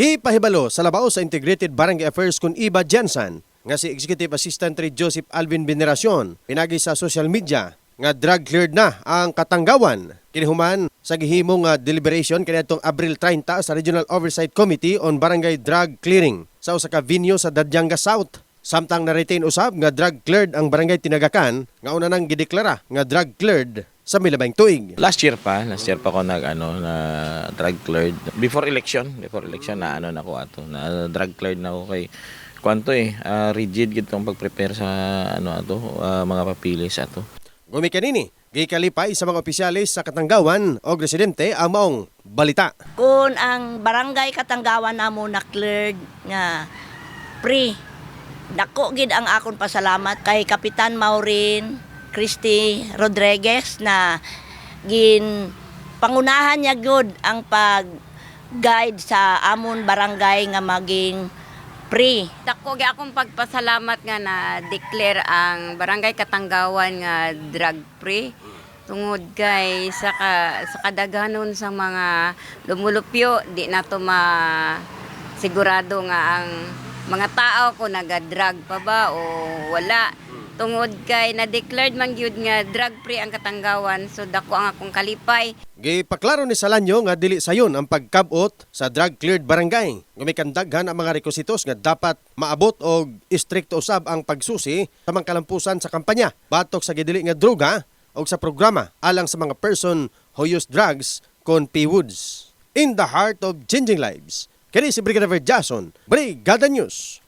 Gipahibalo sa labaw sa Integrated Barangay Affairs kun Iba Jensen nga si Executive Assistant Trade Joseph Alvin Veneracion pinagi sa social media nga drug cleared na ang Katanggawan kinihuman sa gihimong nga deliberation kaniadtong Abril 30 sa Regional Oversight Committee on Barangay Drug Clearing sa usa ka venue sa Dadyanga South. Samtang na-retain usab nga drug cleared ang barangay Tinagakan nga una nang gideklara nga drug cleared sa milabang tuig. Last year pa, last year pa ako nag ano na drug cleared before election, before election na ano na ako ato, na drug cleared na ako kay kwanto eh, ah, rigid gid tong pag-prepare sa ano ato, ah, mga papilis ato. Gumikanini, gikalipay sa mga opisyalis sa Katanggawan o residente ang maong balita. Kung ang barangay Katanggawan namo na cleared nga pre dako gid ang akon pasalamat kay Kapitan Maureen Christy Rodriguez na gin pangunahan niya good ang pag guide sa amon barangay nga maging pre. Dako gi akong pagpasalamat nga na declare ang Barangay Katanggawan nga drug free tungod kay sa ka, sa kadaghanon sa mga lumulupyo di na to ma sigurado nga ang mga tao ko naga-drug pa ba o wala tungod kay na declared man gyud nga drug free ang Katanggawan so dako ang akong kalipay Gipaklaro ni Salanyo nga dili sayon ang pagkabot sa drug cleared barangay. Gumikandaghan ang mga requisitos nga dapat maabot og istrikto usab ang pagsusi sa mga kalampusan sa kampanya batok sa gidili nga droga o sa programa alang sa mga person who use drugs kon P-Woods. In the heart of changing lives, kini si Brigadier Jason, Brigada News.